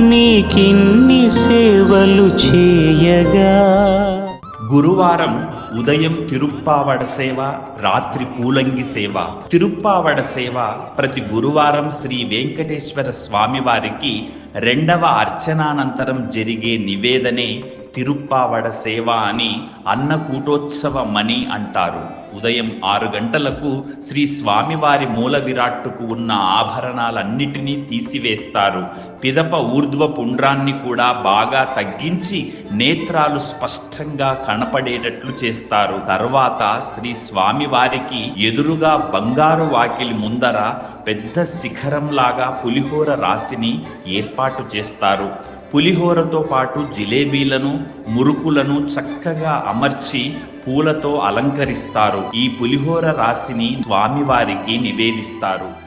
నీకిన్ని సేవలు చేయగా. గురువారం ఉదయం తిరుప్పావడ సేవ రాత్రి పూలంగి సేవ. తిరుప్పావడ సేవ ప్రతి గురువారం శ్రీ వెంకటేశ్వర స్వామివారికి రెండవ అర్చనానంతరం జరిగే నివేదనే తిరుప్పావడ సేవ అని అన్నకూటోత్సవమని అంటారు. ఉదయం ఆరు గంటలకు శ్రీ స్వామివారి మూల విరాట్టుకు ఉన్న ఆభరణాలన్నిటినీ తీసివేస్తారు. పిదప ఊర్ధ్వ పుండ్రాన్ని కూడా బాగా తగ్గించి నేత్రాలు స్పష్టంగా కనపడేటట్లు చేస్తారు. తర్వాత శ్రీ స్వామివారికి ఎదురుగా బంగారు వాకిలి ముందర పెద్ద శిఖరంలాగా పులిహోర రాశిని ఏర్పాటు చేస్తారు. పులిహోరతో పాటు జిలేబీలను మురుకులను చక్కగా అమర్చి పూలతో అలంకరిస్తారు. ఈ పులిహోర రాశిని స్వామివారికి నివేదిస్తారు.